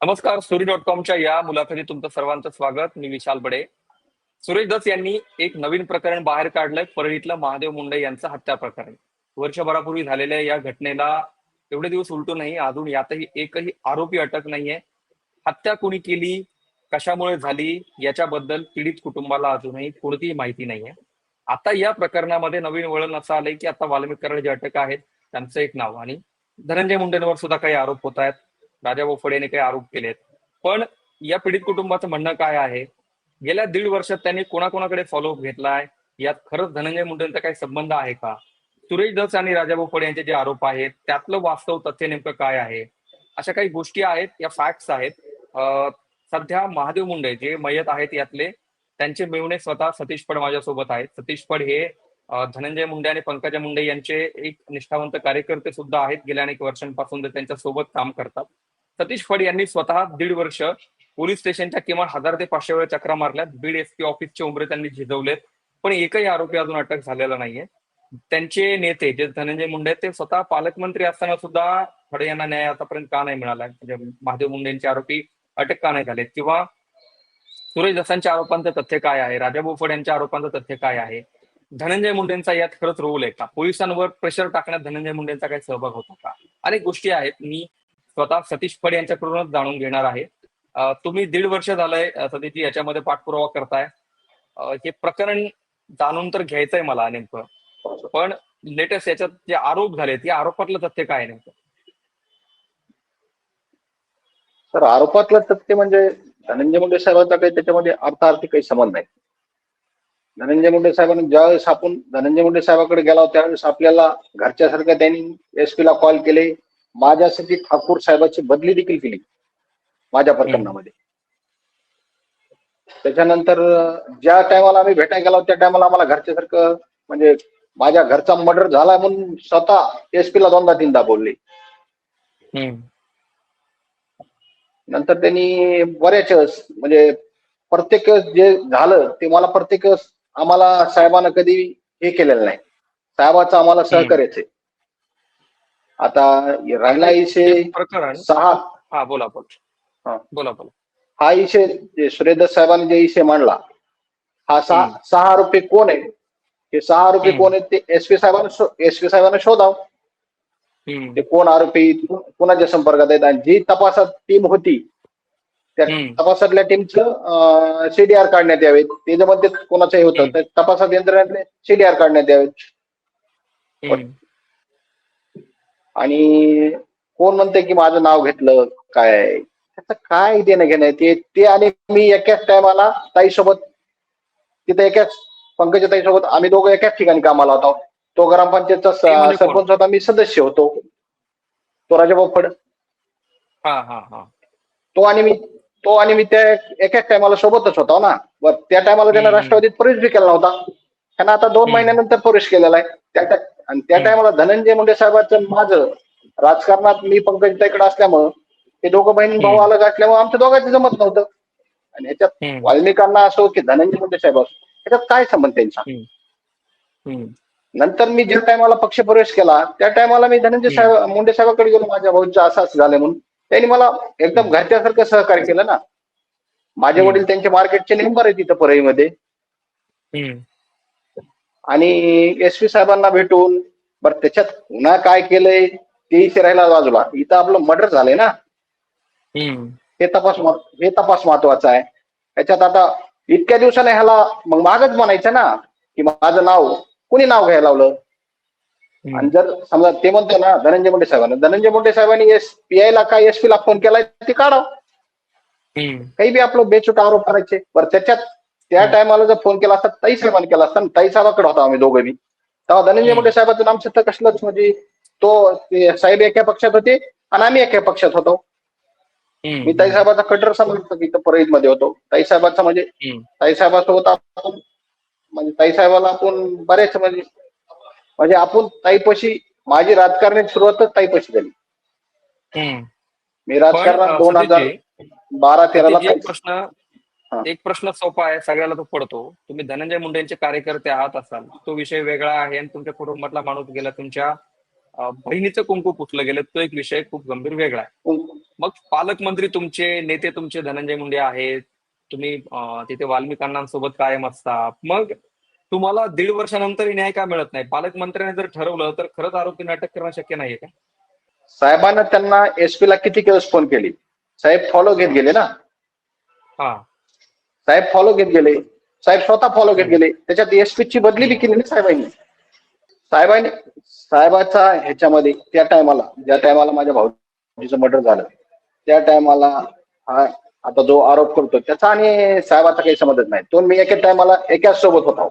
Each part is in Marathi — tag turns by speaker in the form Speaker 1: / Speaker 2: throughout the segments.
Speaker 1: नमस्कार सुरी डॉट कॉमच्या या मुलाखतीत तुमचं सर्वांचं स्वागत. मी विशाल बडे. सुरेश दस यांनी एक नवीन प्रकरण बाहेर काढलंय परळीतलं महादेव मुंडे यांचं हत्या प्रकरण. वर्षभरापूर्वी झालेल्या या घटनेला एवढे दिवस उलटूनही अजून यातही एकही आरोपी अटक नाहीये. हत्या कोणी केली कशामुळे झाली याच्याबद्दल पीडित कुटुंबाला अजूनही कोणतीही माहिती नाहीये. आता या प्रकरणामध्ये नवीन वळण असं आलंय की आता वाल्मिक कराड जे अटक आहेत त्यांचं एक नाव. आणि धनंजय मुंडेंवर सुद्धा काही आरोप होत आहेत. राजा बोफडेने काही आरोप केलेत. पण या पीडित कुटुंबाचं म्हणणं काय आहे? गेल्या दीड वर्षात त्यांनी कोणाकोणाकडे फॉलोअप घेतलाय? यात खरंच धनंजय मुंडेंचा काही संबंध आहे का? सुरेश दस आणि राजा बोफडे यांचे जे आरोप आहेत त्यातलं वास्तव तथ्य नेमकं काय आहे? अशा काही गोष्टी आहेत या फॅक्ट्स आहेत. सध्या महादेव मुंडे जे मयत आहेत यातले त्यांचे मिळवणे स्वतः सतीश पड माझ्यासोबत आहेत. सतीश पड हे धनंजय मुंडे आणि पंकजा मुंडे यांचे एक निष्ठावंत कार्यकर्ते सुद्धा आहेत. गेल्या अनेक वर्षांपासून ते त्यांच्यासोबत काम करतात. सतीश फड यांनी स्वतः दीड वर्ष पोलीस स्टेशनच्या किमान हजार ते पाचशे वेळा चक्रा मारल्यात बीड एस पी ऑफिसचे उमरे त्यांनी झिजवलेत. पण एकही आरोपी अजून अटक झालेला नाहीये. त्यांचे नेते जे धनंजय मुंडे ते स्वतः पालकमंत्री असताना सुद्धा फडे यांना न्याय आतापर्यंत का नाही मिळाला? म्हणजे महादेव मुंडेंचे आरोपी अटक का नाही झालेत किंवा सुरेश दसांच्या आरोपांचं तथ्य काय आहे? राजा बोफड यांच्या आरोपांचं तथ्य काय आहे? धनंजय मुंडेंचा यात खरंच रोल आहे का? पोलिसांवर प्रेशर टाकण्यात धनंजय मुंडेंचा काही सहभाग होता का? अनेक गोष्टी आहेत. मी स्वतः सतीश फड यांच्याकडूनच जाणून घेणार आहे. तुम्ही दीड वर्ष झालंय सतीशजी याच्यामध्ये पाठपुरावा करताय. हे प्रकरण जाणून तर घ्यायचंय मला नेमकं. पण लेटेस्ट याच्यात जे आरोप झालेत या आरोपातलं तथ्य काय नेमकं?
Speaker 2: तर आरोपातलं तथ्य म्हणजे धनंजय मुंडे साहेबांचा काही त्याच्यामध्ये अर्थार्थी काही संबंध नाही. धनंजय मुंडे साहेबांनी ज्यावेळेस आपण धनंजय मुंडे साहेबांकडे गेला त्यावेळेस आपल्याला घरच्यासारख्या त्यांनी एस ला कॉल केले. माझ्यासाठी ठाकूर साहेबांची बदली देखील केली. माझ्या प्रकरणामध्ये. त्याच्यानंतर ज्या टायमाला आम्ही भेटायला गेलो त्या टायमाला आम्हाला घरच्यासारखं म्हणजे माझ्या घरचा मर्डर झाला म्हणून स्वतः एस ला दोनदा तीनदा बोलले. नंतर त्यांनी बऱ्याच म्हणजे प्रत्येक जे झालं ते मला प्रत्येक आम्हाला साहेबांना कधी हे केलेलं नाही. साहेबाचं आम्हाला सहकार्यच आहे. आता राहिला इशे
Speaker 1: हे प्रकरण
Speaker 2: सहा
Speaker 1: हा बोला बोला
Speaker 2: हा.
Speaker 1: बोला बोला
Speaker 2: हा इशे जे सुरेंद्र साहेबांनी जे इशे मांडला हा सहा. सहा आरोपी कोण आहे हे सहा आरोपी. कोण आहेत ते एस पी साहेबांना एस पी साहेबांना शोधाव. ते कोण आरोपी कोणाच्या संपर्कात आहेत आणि जी तपासात टीम होती त्या. तपासातल्या टीमचं सीडीआर काढण्यात यावेत त्याच्यामध्ये कोणाचंही होतं
Speaker 1: हम्म.
Speaker 2: तर तपासात यंत्रणातले सीडीआर काढण्यात यावेत. आणि कोण म्हणते की माझं नाव घेतलं काय? त्याचं काय देणं घेणं? ते ते आणि मी एकाच टायमाला ताईसोबत तिथे एकाच पंकजा ताईसोबत आम्ही दोघं एकाच ठिकाणी कामाला होतो तो ग्रामपंचायतचा? सरपंच होता मी सदस्य होतो तो राजाभाऊ फड
Speaker 1: हा हा हा
Speaker 2: तो आणि मी तो आणि मी त्या एकाच टायमाला सोबतच होता ना बर त्या टायमाला त्यानं. राष्ट्रवादीत प्रवेश बी केला नव्हता त्यानं आता दोन. महिन्यानंतर प्रवेश केलेला आहे त्या- आणि त्या. टायमाला धनंजय मुंडे साहेबांचं माझं राजकारणात मी पंकजताईकडे असल्यामुळं ते दोघं बहीण भाऊ. अलग असल्यामुळे आमच्या दोघांचं जमत नव्हतं आणि ह्याच्यात. वाल्मिकांना असो की धनंजय मुंडे साहेब असो ह्याच्यात काय संबंध त्यांचा. नंतर मी ज्या टायमाला पक्ष प्रवेश केला त्या टायमाला मी धनंजय साहेब मुंडे साहेबांकडे गेलो माझ्या भाऊचं असं असं झालं म्हणून त्यांनी मला एकदम घरच्यासारखं सहकार्य केलं ना माझे. वडील त्यांचे मार्केटचे नेंबर आहे तिथं परळीमध्ये. आणि एस पी साहेबांना भेटून बरं त्याच्यात पुन्हा काय केलंय तेही राहिला बाजूला इथं आपलं मर्डर झालंय ना. हे तपास हे तपास महत्त्वाचा आहे त्याच्यात आता इतक्या दिवसाने ह्याला मग मागच म्हणायचं ना की माझं नाव कुणी नाव घ्यायला लावलं आणि. जर समजा ते म्हणतो ना धनंजय मुंडे साहेबांना धनंजय मुंडे साहेबांनी एस पी ला काय एस ला फोन केलाय ते काढाव
Speaker 1: हम्म.
Speaker 2: काही बी आपलं बेचूट आरोप करायचे बरं त्याच्यात त्या. टायमाला जर फोन केला असता ताई साहेबांनी केला असता ताई साहेबाकडे होता आम्ही दोघं बी तेव्हा धनंजय. मुंडे साहेबांचं नाम तर कसलंच म्हणजे तो साहेब एका पक्षात होते आणि आम्ही एका पक्षात होतो. मी ताई साहेबाचा कटर समजतो इथं परळीत मध्ये होतो ताई साहेबाचा म्हणजे. ताई साहेबासोबत आपण म्हणजे ताई साहेबाला आपण बरेच म्हणजे म्हणजे आपण ताईपाशी माझी राजकारणाची सुरुवातच ताईपाशी झाली. मी राजकारणात दोन हजार बारा तेराला
Speaker 1: प्रश्न. एक प्रश्न सोपा आहे सगळ्याला तो पडतो. तुम्ही धनंजय मुंडेंचे कार्यकर्ते आहात असाल तो विषय वेगळा आहे आणि तुमच्या कुटुंबातला माणूस गेला तुमच्या बहिणीचं कुंकू पुसलं गेलं तो एक विषय खूप गंभीर वेगळा आहे. मग पालकमंत्री तुमचे नेते तुमचे धनंजय मुंडे आहेत तुम्ही तिथे वाल्मिक अण्णांसोबत कायम असता मग तुम्हाला दीड वर्षानंतर न्याय का मिळत नाही? पालकमंत्र्यांनी जर ठरवलं तर खरंच आरोपींना अटक करणं शक्य नाहीये का?
Speaker 2: साहेबांना त्यांना एसपी ला किती दिवस फोन केली? साहेब फॉलो घेत गेले ना?
Speaker 1: हा.
Speaker 2: साहेब फॉलो घेत गेले. साहेब स्वतः फॉलो घेत गेले. त्याच्यात एसपी ची बदली बी केली ना साहेबांनी. साहेबांनी साहेबाचा ह्याच्यामध्ये त्या टायमाला ज्या टायमाला माझ्या भाऊजीचं मर्डर झालं त्या टायमाला हा आता जो आरोप करतो त्याचा आणि साहेबाचा काही समजत नाही. तो मी एका टायमाला एकाच सोबत होतो.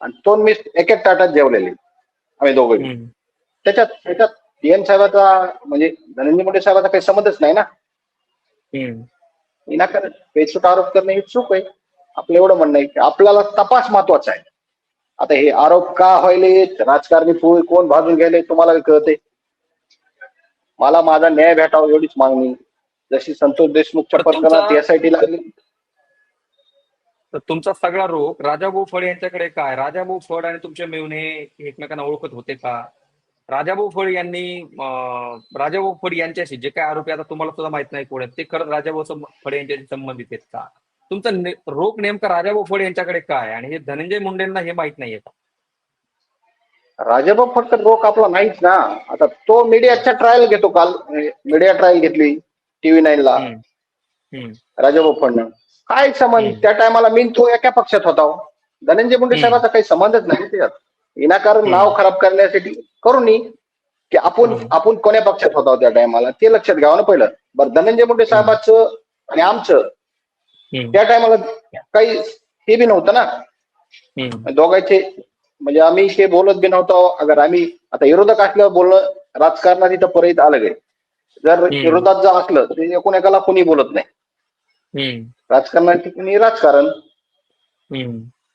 Speaker 2: आणि तो मी एकेच ताटात जेवलेले आम्ही दोघे. त्याच्यात त्याच्यात पीएम साहेबाचा म्हणजे धनंजय मुंडे साहेबाचा काही समजच नाही ना. विनाकारण बेछूट आरोप करणे हे चूक आहे. आपलं एवढं म्हणणं आहे की आपल्याला तपास महत्त्वाचा आहे. आता हे आरोप का व्हायले राजकारणी पो- कोण भाजून गेले तुम्हाला कळते मला माझा न्याय भेटावा एवढीच मागणी. जशी संतोष देशमुखच्या प्रकरणात एसआयटी लागली.
Speaker 1: तर तुमचा सगळा रोग राजाभाऊ फड यांच्याकडे काय? राजाभाऊ फड आणि तुमचे मेवणे एकमेकांना ओळखत होते का? राजाभाऊ फड यांनी राजाभाऊ फड यांच्याशी जे काय आरोपी आता तुम्हाला सुद्धा माहीत नाही कोण आहेत ते खरंच राजाभाऊ फड यांच्याशी संबंधित आहेत का? तुमचा ने- रोग नेमका राजाभाऊ फड यांच्याकडे काय आणि हे धनंजय मुंडेंना हे माहीत नाहीये का?
Speaker 2: राजाभाऊ फक्त रोख आपला नाहीच ना. आता तो मीडियाच्या ट्रायल घेतो काल. मीडिया ट्रायल घेतली टीव्ही नाईन ला. राजाभाऊ फडणं काय संबंध. त्या टायमाला मी तो एका पक्षात होता हो. धनंजय मुंडे. साहेबाचा काही संबंधच नाही त्याच्यात. विनाकारण. नाव खराब करण्यासाठी करून नी की आपण. आपण कोण्या पक्षात होता हो त्या टायमाला ते लक्षात घ्यावं ना पहिलं बरं धनंजय मुंडे साहेबाचं आणि आमचं. त्या टायमाला काही हे बी नव्हतं ना. दोघांचे म्हणजे आम्ही ते बोलत बी नव्हतो अगर आम्ही आता विरोधक असल्यावर बोलणं राजकारणात इथं परत आलं गे जर विरोधात जर असलं तर एकूण एकाला कोणी बोलत नाही. राजकारणात ठिकाणी राजकारण.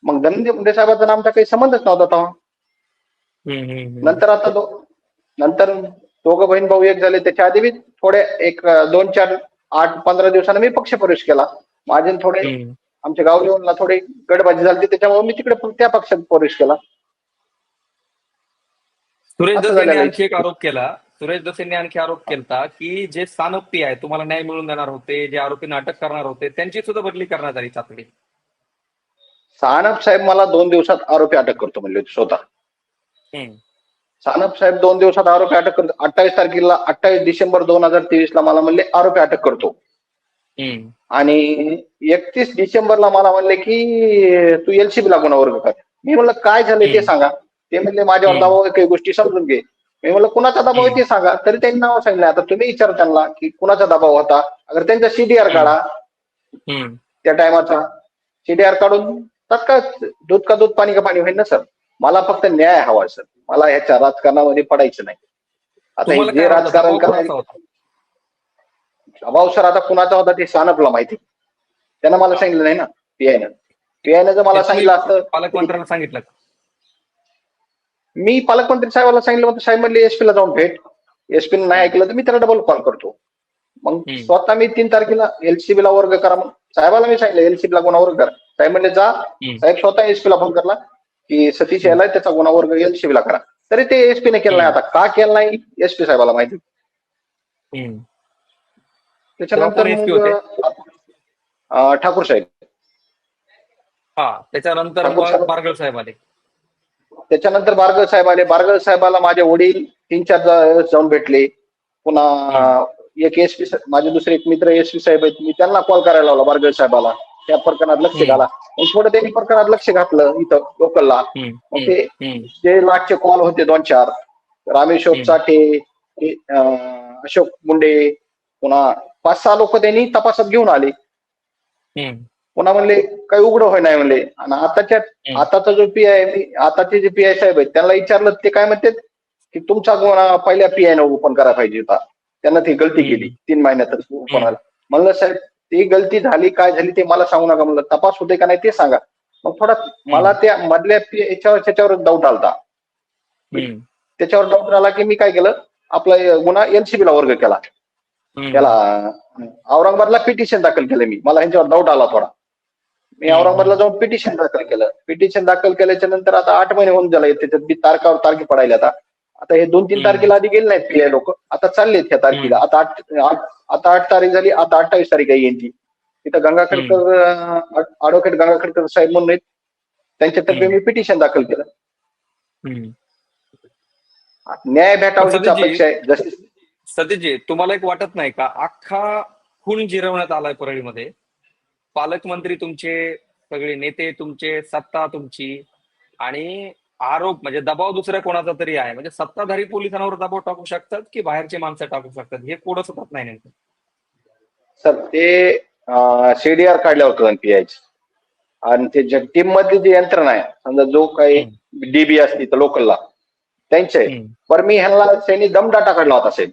Speaker 2: मग धनंजय मुंडे साहेबाचा आमचा काही संबंधच नव्हता तेव्हा. नंतर आता दो नंतर दोघं बहीण भाऊ एक झाले. त्याच्या आधी बी थोडे एक दोन चार आठ पंधरा दिवसांनी मी पक्ष प्रवेश केला. माझे थोडे. आमच्या गाव लेवलला थोडी गडबाजी झाली त्याच्यामुळे मी तिकडे पण त्या पक्षात प्रवेश केला.
Speaker 1: सुरेश
Speaker 2: असं
Speaker 1: दस यांनी
Speaker 2: झालेलं आहे.
Speaker 1: आणखी एक आरोप केला. सुरेश दस यांनी आणखी आरोप केला की जे सानप्पी आहे तुम्हाला न्याय मिळवून देणार होते जे आरोपींना अटक करणार होते त्यांची सुद्धा बदली करण्यात आली तातडी
Speaker 2: सानप साहेब मला दोन दिवसात आरोपी अटक करतो म्हणले होते स्वतः. सानप साहेब दोन दिवसात आरोपी अटक करतो. अठ्ठावीस तारखेला अठ्ठावीस डिसेंबर दोन हजार तेवीस ला मला म्हणले आरोपी अटक करतो. आणि एकतीस डिसेंबरला मला म्हणले की तू एलसीबी ला गुन्हा वर्ग कर. मी म्हणलं काय झालं ते. सांगा. ते म्हणले माझ्यावर. दबाव काही गोष्टी समजून घे. मी म्हणलं कुणाचा दबाव आहे ते सांगा. तरी त्यांनी नाव सांगितलं. आता तुम्ही विचार त्यांना की कुणाचा दबाव होता. अगर त्यांचा सीडीआर काढा. त्या टायमाचा. सीडीआर काढून तात्काळ दूध का दूध पाणी का पाणी होईल ना सर? मला फक्त न्याय हवा सर. मला ह्याच्या राजकारणामध्ये पडायचं नाही. आता हे जे? राजकारण करायचं? दबाव सर आता कुणाचा होता ते सानपला माहिती त्यानं मला सांगितलं नाही ना पीआयनं. पीआयनं जर मला सांगितलं असतं
Speaker 1: पालकमंत्र्यांना सांगितलं?
Speaker 2: मी पालकमंत्री साहेबाला सांगितलं होतं साहेब म्हणले एसपीला जाऊन भेट. एसपी नाही ऐकलं तर मी त्याला डबल कॉल करतो. मग. स्वतः मी तीन तारखेला एलसीबी ला वर्ग करा. मग साहेबाला मी सांगितलं एलसीबी ला गुन्हा वर्ग करा. साहेब म्हणले जा. साहेब स्वतः एसपी ला फोन करला. की सतीश यायला त्याचा गुन्हा वर्ग एलसीबी ला करा. तरी ते एसपी ने केलं नाही आता. का केलं नाही? एसपी साहेबाला माहिती. त्याच्यानंतर ठाकूर साहेब.
Speaker 1: हा त्याच्यानंतर बारगळ साहेब आले.
Speaker 2: त्याच्यानंतर बारगळ साहेब आले. बारगळ साहेबाला माझे वडील तीन चार जाऊन भेटले. पुन्हा एक एसपी माझे दुसरे एक मित्र एसपी साहेब आहेत. मी त्यांना कॉल करायला लावला बारगळ साहेबाला. त्या प्रकरणात लक्ष. घाला मग थोडं त्यांनी प्रकरणात लक्ष घातलं इथं लोकलला. मग ते. जे लाटचे कॉल होते दोन चार रामेश्वर. चाटे अं, अशोक मुंडे पुन्हा पाच सहा लोक त्यांनी तपासात घेऊन आले. पुन्हा म्हणले काही उघड होय नाही म्हणले आणि आताच्या. आताचा जो पी आय आताचे जे पी आय साहेब आहेत त्यांना विचारलं ते काय म्हणतात की तुमचा गुन्हा पहिल्या पी आय न ओपन करायला पाहिजे होता त्यांना ती गलती. केली तीन महिन्यातच ओपन म्हणलं साहेब ती गलती झाली काय झाली ते मला सांगू नका म्हणलं. तपास होते का नाही ते सांगा. मग थोडा मला त्या मधल्या याच्यावर त्याच्यावर डाऊट आलता. त्याच्यावर डाऊट आला की मी काय केलं? आपला गुन्हा एनसीबी ला वर्ग केला. त्याला औरंगाबादला पिटिशन दाखल केलं मी. मला ह्यांच्यावर डाऊट आला थोडा. मी. औरंगाबादला जाऊन पिटिशन दाखल केलं. पिटिशन दाखल केल्याच्यानंतर आता आठ महिने होऊन झाले. त्याच्यात तारखावर तारखे पडायला आता. आता हे दोन तीन. तारखेला आधी गेले नाहीत पीआय लोक. आता चाललेत ह्या तारखेला. आता आठ आता आठ तारीख झाली आता अठ्ठावीस तारीख आहे यांची. तिथं गंगा खडकर ऍडव्होकेट गंगा खडकर साहेब म्हणून आहेत. त्यांच्यातर्फे. मी पिटिशन दाखल केलं. न्याय भेटावा हीच
Speaker 1: सतीशजी,
Speaker 2: अपेक्षा आहे. जसे
Speaker 1: सतीशजी तुम्हाला एक वाटत नाही का? अख्खा खून जिरवण्यात आलाय परळीमध्ये. पालकमंत्री तुमचे सगळे नेते तुमचे सत्ता तुमची. आणि आरोप म्हणजे दबाव दुसऱ्या कोणाचा तरी आहे. म्हणजे सत्ताधारी पोलिसांवर दबाव टाकू शकतात की बाहेरचे माणसं टाकू शकतात? हे कोणच होत नाही नेमकं.
Speaker 2: सर ते सीडीआर काढल्यावर कळन पीआयचे आणि ते टीम मधली जी यंत्रणा आहे समजा जो काही डीबी असती तर लोकलला त्यांचे. पण मी ह्यांना त्यांनी दम डाटा काढला होता साहेब.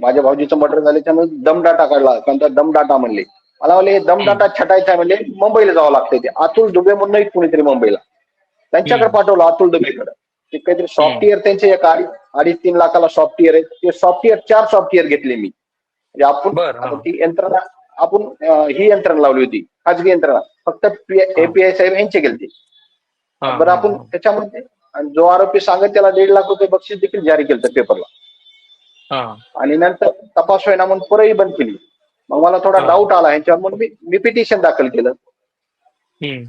Speaker 2: माझ्या भाऊजीचं मर्डर झाल्याच्यामुळे दम डाटा काढला कारण दम डाटा म्हणले. मला म्हणले दम डाटा छटायचा म्हणले मुंबईला जावं लागतंय ते. अतुल दुबे म्हणून कुणीतरी मुंबईला. त्यांच्याकडे. पाठवलं अतुल दुबेकडे ते काहीतरी सॉफ्टवेअर त्यांचे एक अडीच तीन लाखाला सॉफ्टवेअर आहे ते सॉफ्टवेअर चार सॉफ्टवेअर घेतले मी. म्हणजे आपण ती यंत्रणा आपण ही यंत्रणा लावली होती. खाजगी यंत्रणा. फक्त एपीआय साहेब यांचे गेलते.
Speaker 1: हा,
Speaker 2: बरं आपण. त्याच्यामध्ये जो आरोपी सांगत त्याला दीड लाख रुपये बक्षीस देखील जारी केलं पेपरला आणि नंतर तपास होईना म्हणून परही बंद केली. मग मला थोडा. डाऊट आला. ह्यांच्यावर म्हणून मी मी पिटिशन दाखल केलं.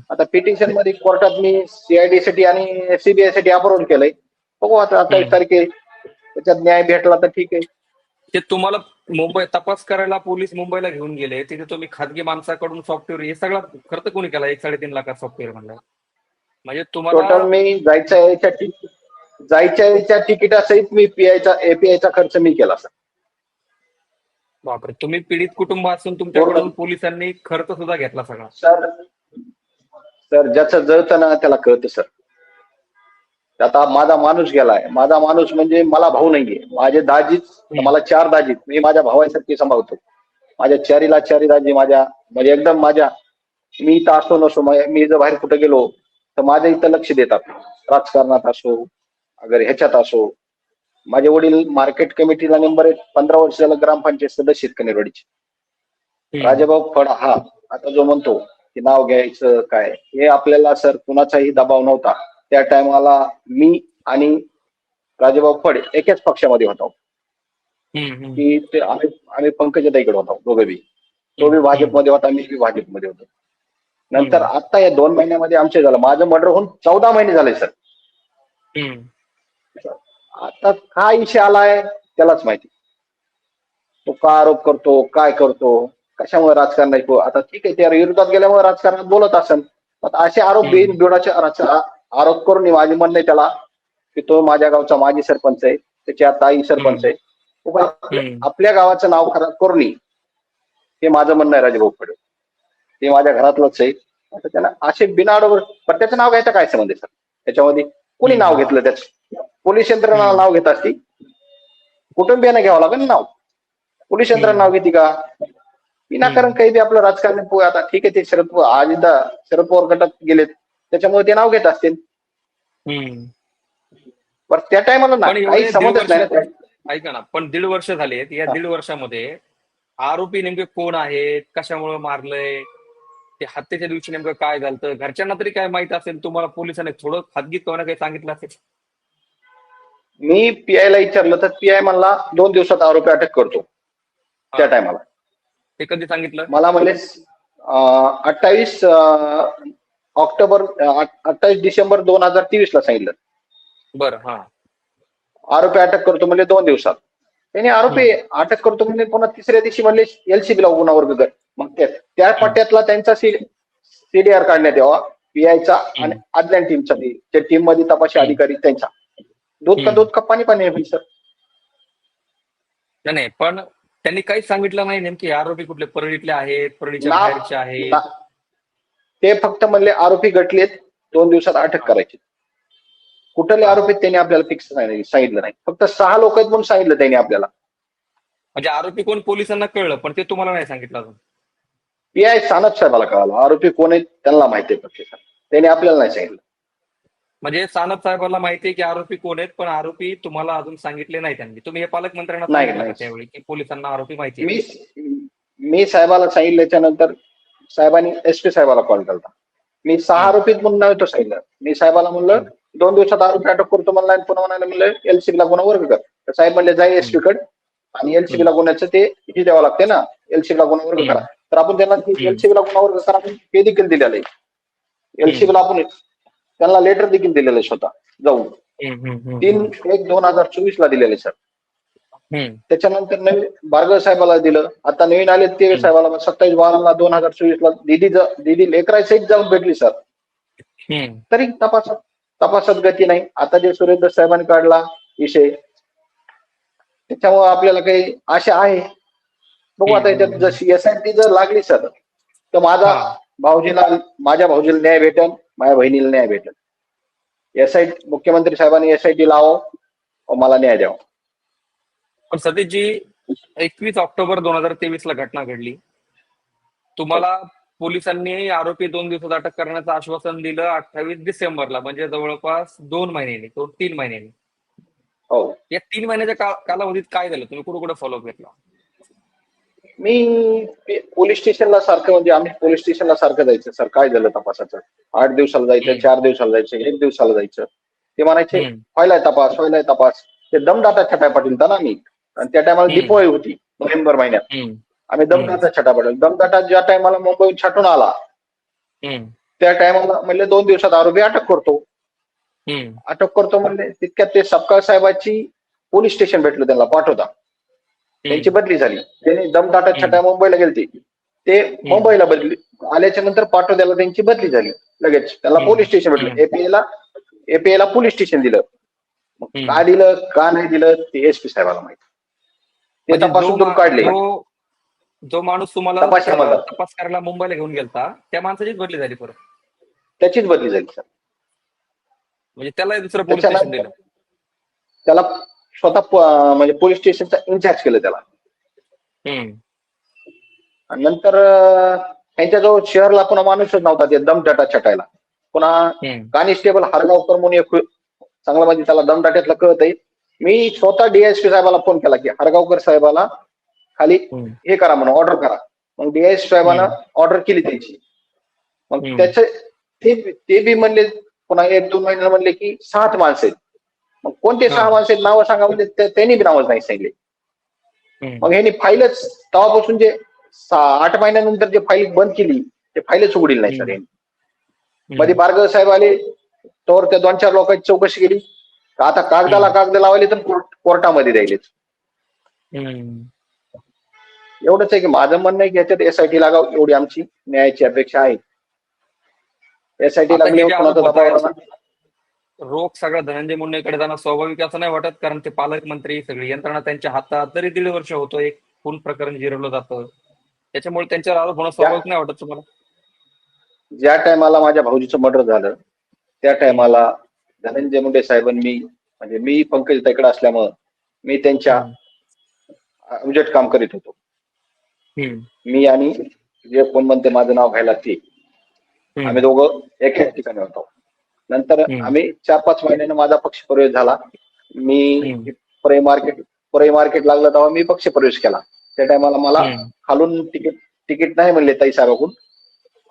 Speaker 2: आता पिटिशनमध्ये कोर्टात मी सीआयडी साठी आणि सीबीआयसाठी अपलोड केलंय. बघू आता अठ्ठावीस
Speaker 1: हम्म.
Speaker 2: तारखे त्याच्यात न्याय भेटला तर ठीक आहे.
Speaker 1: ते तुम्हाला मुंबई तपास करायला पोलीस मुंबईला घेऊन गेले. तिथे तुम्ही खाजगी माणसाकडून सॉफ्टवेअर हे सगळं खर्च कोणी केला? एक साडेतीन लाखात सॉफ्टवेअर म्हणलं. म्हणजे
Speaker 2: टोटल
Speaker 1: तुम्हाला
Speaker 2: मी जायच्या याच्या ति- जायच्या याच्या तिकिटासहित मी पीआयचा एपीआयचा खर्च मी केला सर.
Speaker 1: बापरे तुम्ही पीडित कुटुंब असून तुमच्याकडून. पोलिसांनी खर्च सुद्धा घेतला सगळा.
Speaker 2: सर सर ज्याचं जळतं ना त्याला कळतं सर. आता माझा माणूस गेलाय. माझा माणूस म्हणजे मला भाऊ नाहीये. माझे दाजीच मला चार दाजीत. मी माझ्या भावासारखी सांभाळतो. माझ्या चारीला चारी दाजी माझ्या म्हणजे एकदम माझ्या. मी इथं असो नसो मा- जर बाहेर कुठं गेलो तर माझ्या इथं लक्ष देतात. राजकारणात असो अगर ह्याच्यात असो. माझे वडील मार्केट कमिटीला नंबर एक पंधरा वर्ष झालं ग्रामपंचायत सदस्य आहेत कनेरवाडीचे. राजाभाऊ फड हा आता जो म्हणतो की नाव घ्यायचं काय? हे आपल्याला सर कुणाचाही दबाव नव्हता. त्या टायमाला मी आणि राजाभाऊ फड एकाच पक्षामध्ये होतो. की ते आम्ही आम्ही पंकजाताईकडे होतो दोघे बी. तो बी भाजपमध्ये होता मी बी भाजपमध्ये होतो. नंतर आता या दोन महिन्यामध्ये आमचे झालं. माझं मर्डर होऊन चौदा महिने झाले सर. आता काय इशे आलाय त्यालाच माहिती. तो का आरोप करतो काय करतो? कशामुळे राजकारण नाही? तो आता ठीक आहे त्या विरोधात गेल्यामुळे राजकारणात बोलत असेल. असे आरोप
Speaker 1: हम्म.
Speaker 2: बिनबिडाचे राज- आरोप करून माझे म्हणणं आहे त्याला की तो माझ्या गावचा माजी सरपंच आहे त्याची आता आई सरपंच आहे. आपल्या- गावाचं नाव खराब करून हे माझं म्हणणं आहे राजेभाऊ फडे ते माझ्या घरातलंच आहे. आता त्याला असे बिनाडोबर पण त्याचं नाव घ्यायचं काय संबंध आहे सर? त्याच्यामध्ये कोणी नाव घेतलं त्याचं? पोलीस यंत्रणा. नाव घेत असती कुटुंबियानं घ्यावं लागेल नाव? पोलीस यंत्रणा. नाव घेते का? विनाकारण काही बी आपलं राजकारण आता ठीक आहे ते शरद पवार आज एकदा शरद पवार गटात गेलेत. त्याच्यामुळे ते नाव घेत असतील.
Speaker 1: हम्म.
Speaker 2: पण त्या टायमाला ना
Speaker 1: पण एवढे
Speaker 2: काही
Speaker 1: दीड
Speaker 2: समजत नाही
Speaker 1: ऐका ना पण दीड वर्ष झालेत. या. दीड वर्षामध्ये आरोपी नेमके कोण आहेत? कशामुळे मारलंय? ते हत्येच्या दिवशी नेमकं काय झालं घरच्यांना तरी काय माहीत असेल? तुम्हाला पोलिसांनी थोडं खाजगी कोणा काही सांगितलं असेल?
Speaker 2: मी पीआय ला विचारलं तर पीआय म्हणला दोन दिवसात आरोपी अटक करतो. त्या. टायमाला.
Speaker 1: ते कधी सांगितलं?
Speaker 2: मला म्हणले अठ्ठावीस ऑक्टोबर अठ्ठावीस डिसेंबर दोन हजार तेवीस ला सांगितलं.
Speaker 1: बरं हा.
Speaker 2: आरोपी अटक करतो म्हणजे दोन दिवसात. त्याने आरोपी अटक करतो म्हणजे पुन्हा तिसऱ्या दिवशी म्हणले एलसीबी ला गुन्हा वर्ग कर मग त्या पट्ट्यातला त्यांचा सीडीआर काढण्यात यावा पीआयचा आणि आदल्या टीमचा त्या टीममध्ये तपासी. अधिकारी त्यांचा. दूध का. दूध का पाणी पाणी सर?
Speaker 1: नाही पण त्यांनी काहीच सांगितलं नाही नेमके आरोपी कुठले? परळीतले आहेत परळीच्या
Speaker 2: ना-
Speaker 1: बाहेरचे आहेत.
Speaker 2: ना- ते फक्त म्हणले आरोपी गटलेत दोन दिवसात अटक करायची. कुठले आरोपी त्यांनी आपल्याला फिक्स सांगितलं नाही. फक्त सहा लोक आहेत म्हणून सांगितलं त्यांनी आपल्याला.
Speaker 1: म्हणजे आरोपी कोण पोलिसांना कळलं पण ते तुम्हाला नाही सांगितलं अजून?
Speaker 2: पीआय सानप साहेबाला कळालं. आरोपी कोण आहेत त्यांना माहिती आहे सर त्यांनी आपल्याला नाही सांगितलं.
Speaker 1: म्हणजे सानप साहेबांना माहिती आहे की आरोपी कोण आहेत पण आरोपी तुम्हाला अजून सांगितले नाही त्यांनी. तुम्ही हे पालकमंत्र्यांना
Speaker 2: नाही,
Speaker 1: सांगितलं का
Speaker 2: नाही.
Speaker 1: त्यावेळी की पोलिसांना आरोपी माहिती आहे?
Speaker 2: मी मी साहेबाला सांगितल्याच्या नंतर साहेबांनी एस पी साहेबाला कॉल केला मी सहा. आरोपीत म्हणून नव्हतं सांगितलं. मी साहेबाला म्हणलं दोन दिवसात आरोपी अटक करतो म्हणला आणि पुन्हा म्हणाले म्हणलं एलसीबी ला गुन्हा वर्ग कर. तर साहेब म्हणले जाई एसपी कडे आणि एलसीबी ला गुन्ह्याचं ते हे द्यावं लागते ना. एलसीबी ला गुन्हा वर्ग करा. तर आपण त्यांना एलसीबी ला गुन्हा वर्ग करा म्हणून ते देखील दिलेलं आहे. एलसीबी ला आपण त्यांना लेटर देखील दिलेलं स्वतः जाऊन. तीन एक दोन हजार चोवीस ला दिलेले सर त्याच्यानंतर नवीन बारगळ साहेबाला दिलं. आता नवीन आले ते साहेबाला सत्तावीस बाराला दोन हजार चोवीस ला दिदी दिदी लेकरा सहित जाऊन भेटली सर. तरी तपासात तपासात गती नाही. आता जे सुरेंद्र साहेबांनी काढला विषय त्याच्यामुळे आपल्याला काही आशा आहे. बघू आता याच्यात जशी एसआयटी जर लागली सर तर माझा. भाऊजीला माझ्या भाऊजीला न्याय भेटेल माझ्या बहिणीला न्याय भेटेल. एसआय मुख्यमंत्री साहेबांनी एसआयटी लावावं व मला न्याय द्यावा.
Speaker 1: पण सतीशजी एकवीस ऑक्टोबर दोन हजार तेवीस ला घटना घडली. तुम्हाला पोलिसांनी आरोपी दोन दिवसात अटक करण्याचं आश्वासन दिलं अठ्ठावीस डिसेंबरला म्हणजे जवळपास दोन महिन्यांनी दोन तीन महिन्यांनी.
Speaker 2: हो.
Speaker 1: या तीन महिन्याच्या कालावधीत काय झालं? तुम्ही कुठे कुठे फॉलो घेतला?
Speaker 2: मी पोलीस स्टेशनला सारखं म्हणजे आम्ही पोलीस स्टेशनला सारखं जायचं. सर काय झालं तपासाचं? आठ दिवसाला जायचं. चार दिवसाला जायचं एक दिवसाला जायचं. ते म्हणायचे व्हायलाय तपास व्हायलाय तपास. ते दमदाटा छटा पाटील ना मी आणि त्या टायमाला. दिपोळी होती नोव्हेंबर महिन्यात. आम्ही दमदाटा छटा पाटील. दमदाटा ज्या टायमाला मुंबईहून छाटून आला त्या टायमाला म्हणले दोन दिवसात आरोपी अटक करतो. अटक करतो म्हणले तितक्यात ते सपकाळ साहेबाची पोलीस स्टेशन भेटलं त्यांना पाठवता. त्यांची बदली झाली. त्यांनी दमदाटा छटा मुंबईला गेलते. ते मुंबईला बदली आल्याच्यानंतर पाठवत्याला त्यांची बदली झाली लगेच. त्याला. पोलीस स्टेशन भेटलं. एपीएला एपीएला पोलीस स्टेशन दिलं. का दिलं का नाही दिलं ते एसपी साहेबाला माहिती. ते
Speaker 1: म्हणजे
Speaker 2: तपासून काढले.
Speaker 1: जो- जो माणूस तुम्हाला. तपास करायला मुंबईला घेऊन गेलता त्या माणसाचीच बदली झाली परत.
Speaker 2: त्याचीच बदली झाली सर.
Speaker 1: म्हणजे त्याला दुसरं पोलीस स्टेशन दिलं.
Speaker 2: त्याला स्वतः म्हणजे पोलीस स्टेशनचा इन्चार्ज केलं त्याला. नंतर त्यांच्याजवळ शहरला पुन्हा माणूसच नव्हता ते दमदाटा छटायला. पुन्हा कॉन्स्टेबल हरगावकर म्हणून एक चांगला म्हणजे त्याला दमदाट्यातलं कळत आहे मी स्वतः डीएसपी साहेबाला फोन केला की हरगावकर साहेबाला खाली हे करा म्हणून ऑर्डर करा. मग डीएसपी साहेबानं ऑर्डर केली त्याची. मग. त्याचे ते ते बी म्हणले पुन्हा एक दोन महिन्याला म्हणले की सात माणसं आहेत. मग कोणते. सहा माणसं आहेत नावं सांगा म्हणजे त्या- त्यांनी बी नावच नाही सांगितले
Speaker 1: हम्म.
Speaker 2: मग ह्यांनी फाईलच तेव्हापासून जे आठ महिन्यानंतर जे फाईल बंद केली ते फाईलच उघडली नाही सर. यांनी मध्ये बारगळ साहेब आले तर त्या दोन चार लोकांची चौकशी केली आता कागदाला कागद लावले तर कोर्ट- कोर्टामध्ये द्यायलेच. एवढंच आहे की माझं म्हणणं आहे की याच्यात एसआयटी लागाव एवढी आमची न्यायाची अपेक्षा आहे एसआयटी लागली
Speaker 1: रोग सगळं धनंजय मुंडेकडे जाणं स्वाभाविक असं नाही वाटत कारण ते पालकमंत्री सगळी यंत्रणा त्यांच्या हातात तरी दीड वर्ष होतं एक खून प्रकरण जिरवलं जातं. त्याच्यामुळे त्यांच्यावर आरोप होणं स्वाभाविक नाही वाटत तुम्हाला?
Speaker 2: ज्या टायमाला माझ्या भाऊजीचं मर्डर झालं त्या टायमाला धनंजय मुंडे साहेबांनी म्हणजे मी पंकज ताईकडे असल्यामुळं मी त्यांच्या उजेट काम करीत होतो. मी आणि जे कोण म्हणते माझं नाव घ्यायला ते. आम्ही दोघं एकाच ठिकाणी होतो. नंतर. आम्ही चार पाच महिन्याने माझा पक्ष प्रवेश झाला. मी. परई मार्केट परई मार्केट लागलं तेव्हा मी पक्ष प्रवेश केला. त्या टायमाला मला. खालून तिकीट तिकीट नाही म्हणले ताई साहेबाकडून.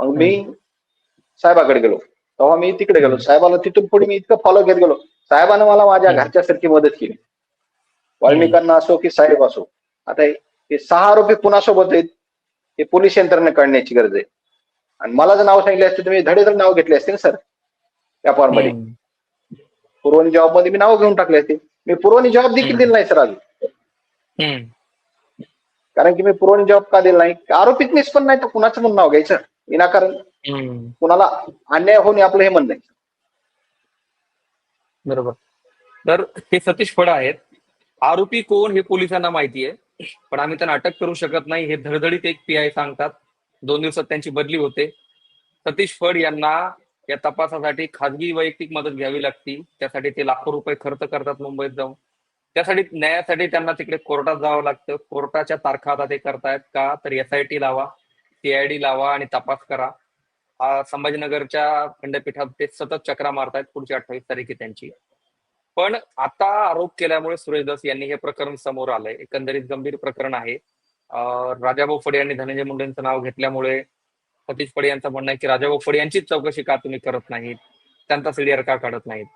Speaker 2: मग मी साहेबाकडे गेलो. तेव्हा मी तिकडे गेलो. साहेबाला तिथून पुढे मी इतकं फॉलो घेत गेलो. साहेबानं मला माझ्या. घरच्यासारखी मदत केली. वाल्मिकांना असो की साहेब असो. आता हे सहा आरोपी पुन्हा आहेत हे पोलीस यंत्रणा काढण्याची गरज आहे. आणि मला जर नाव सांगितले असते तुम्ही धडे तर नाव घेतले असते ना सर? त्या फॉर्ममध्ये
Speaker 1: हम्म.
Speaker 2: पुरवणी जॉबमध्ये मी नाव घेऊन टाकले असते. मी पुरवणी जॉब देखील. दिला नाही सर अजून.
Speaker 1: हम्म.
Speaker 2: कारण की मी पुरवणी जॉब का दिला नाही? आरोपीत मीच पण नाही तर कुणाचं पण नाव घ्यायचं? विनाकारण. कुणाला अन्याय होणे आपलं हे म्हणणं
Speaker 1: बरोबर. तर हे सतीश फड आहेत. आरोपी कोण हे पोलिसांना माहिती आहे. पण आम्ही त्यांना अटक करू शकत नाही. हे धडधडीत एक पी आय सांगतात. दोन दिवसात त्यांची बदली होते. सतीश फड यांना या तपासासाठी खाजगी वैयक्तिक मदत घ्यावी लागती त्यासाठी ते लाखो रुपये खर्च करतात मुंबईत जाऊन. त्यासाठी न्यायासाठी त्यांना तिकडे कोर्टात जावं लागतं. कोर्टाच्या तारखा आता ते करतायत का? तर एसआयटी लावा सीआयडी लावा आणि तपास करा. संभाजीनगरच्या खंडपीठात ते सतत चक्रा मारतायत पुढची अठ्ठावीस तारीख आहे त्यांची. पण आता आरोप केल्यामुळे सुरेश दास यांनी हे प्रकरण समोर आलंय. एकंदरीत गंभीर प्रकरण आहे. राजाभाऊ फडे यांनी धनंजय मुंडेंचं नाव घेतल्यामुळे सतीश फडे यांचं म्हणणं आहे की राजाभाऊ फडे यांचीच चौकशी का तुम्ही करत नाहीत? त्यांचा सीडीआर का काढत नाहीत?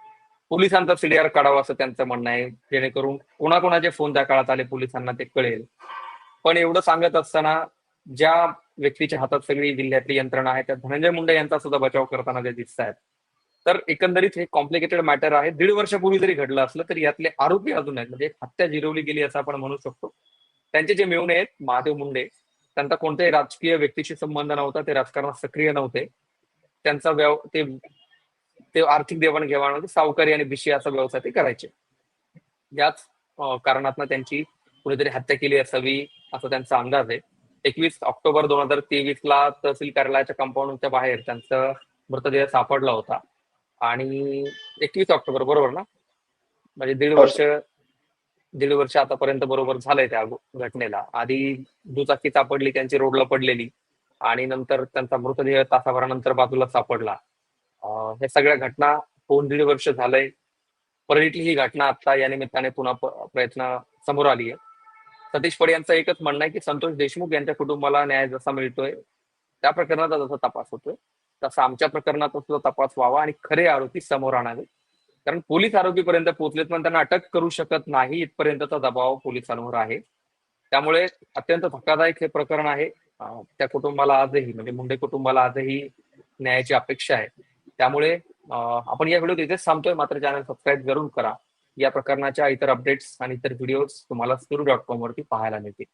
Speaker 1: पोलिसांचा सीडीआर काढावा असं त्यांचं म्हणणं आहे. जेणेकरून कोणाकोणाचे फोन त्या काळात आले पोलिसांना ते कळेल. पण एवढं सांगत असताना ज्या व्यक्तीच्या हातात सगळी जिल्ह्यातली यंत्रणा आहे त्या धनंजय मुंडे यांचा सुद्धा बचाव करताना जे दिसत आहेत. तर एकंदरीत हे कॉम्प्लिकेटेड मॅटर आहे. दीड वर्षापूर्वी जरी घडलं असलं तरी यातले आरोपी अजून आहेत. म्हणजे हत्या जिरवली गेली असं आपण म्हणू शकतो. त्यांचे जे मेवणे आहेत महादेव मुंडे त्यांचा कोणत्याही राजकीय व्यक्तीशी संबंध नव्हता ते राजकारणात सक्रिय नव्हते. त्यांचा व्यव ते ते आर्थिक देवाणघेवाणमध्ये सावकारी आणि भिशी असा व्यवसाय ते करायचे. याच कारणातनं त्यांची कुणीतरी हत्या केली असावी असा त्यांचा अंदाज आहे. एकवीस ऑक्टोबर दोन हजार तेवीस ला तहसील कार्यालयाच्या कंपाऊंडच्या बाहेर त्यांचा मृतदेह सापडला होता. आणि एकवीस ऑक्टोबर बरोबर ना? म्हणजे दीड वर्ष दीड वर्ष आतापर्यंत बरोबर झालंय त्या घटनेला. आधी दुचाकी सापडली त्यांची रोडला पडलेली आणि नंतर त्यांचा मृतदेह तासाभरानंतर बाजूला सापडला. ह्या सगळ्या घटना होऊन दीड वर्ष झालंय. परळीतली ही घटना आता या निमित्ताने पुन्हा प्रयत्न समोर आली आहे. सतीश पडे यांचं एकच म्हणणं आहे की संतोष देशमुख यांच्या कुटुंबाला न्याय जसा मिळतोय त्या प्रकरणाचा जसा तपास होतोय तसा आमच्या प्रकरणात सुद्धा तपास व्हावा आणि खरे आरोपी समोर आणावे. कारण पोलीस आरोपीपर्यंत पोहोचलेत पण त्यांना अटक करू शकत नाही. इथपर्यंतचा दबाव पोलिसांवर आहे. त्यामुळे अत्यंत धक्कादायक हे प्रकरण आहे. त्या कुटुंबाला आजही म्हणजे मुंडे कुटुंबाला आजही न्यायाची अपेक्षा आहे. त्यामुळे आपण या व्हिडिओ इथेच थांबतोय. मात्र चॅनल सबस्क्राईब जरूर करा. या प्रकरणाच्या इतर अपडेट्स आणि इतर व्हिडिओज तुम्हाला सुरू डॉट कॉम वरती पाहायला मिळतील.